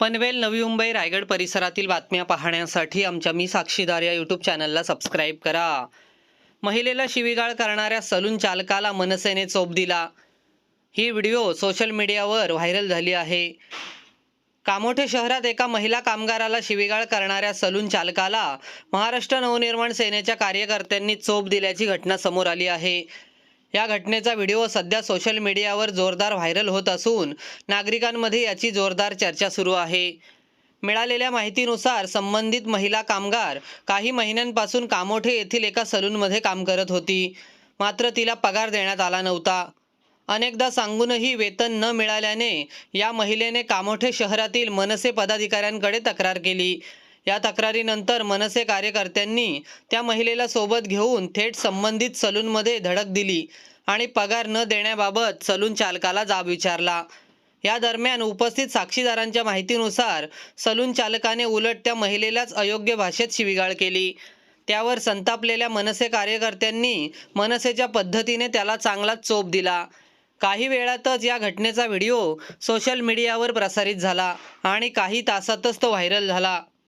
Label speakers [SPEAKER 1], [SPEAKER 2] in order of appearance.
[SPEAKER 1] पनवेल नवी मुंबई रायगड परिसरातील बातम्या पाहण्यासाठी आमच्या मी साक्षीदार या यूट्यूब चॅनलला सबस्क्राईब करा. महिलेला शिवीगाळ करणाऱ्या सलून चालकाला मनसेने चोप दिला. ही व्हिडिओ सोशल मीडियावर व्हायरल झाली आहे. कामोठे शहरात एका महिला कामगाराला शिवीगाळ करणाऱ्या सलून चालकाला महाराष्ट्र नवनिर्माण सेनेच्या कार्यकर्त्यांनी चोप दिल्याची घटना समोर आली आहे. या घटनेचा व्हिडिओ सध्या सोशल मीडियावर जोरदार व्हायरल होत असून नागरिकांमध्ये याची जोरदार चर्चा सुरू आहे. मिळालेल्या माहितीनुसार संबंधित महिला कामगार काही महिन्यांपासून कामोठे येथील एका सलूनमध्ये काम करत होती. मात्र तिला पगार देण्यात आला नव्हता. अनेकदा सांगूनही वेतन न मिळाल्याने या महिलेने कामोठे शहरातील मनसे पदाधिकाऱ्यांकडे तक्रार केली. या तक्रारीनंतर मनसे कार्यकर्त्यांनी त्या महिलेला सोबत घेऊन थेट संबंधित सलूनमध्ये धडक दिली आणि पगार न देण्याबाबत सलून चालकाला जाब विचारला. या दरम्यान उपस्थित साक्षीदारांच्या माहितीनुसार सलून चालकाने उलट त्या महिलेलाच अयोग्य भाषेत शिवीगाळ केली. त्यावर संतापलेल्या मनसे कार्यकर्त्यांनी मनसेच्या पद्धतीने त्याला चांगलाच चोप दिला. काही वेळातच या घटनेचा व्हिडिओ सोशल मीडियावर प्रसारित झाला आणि काही तासातच तो व्हायरल झाला.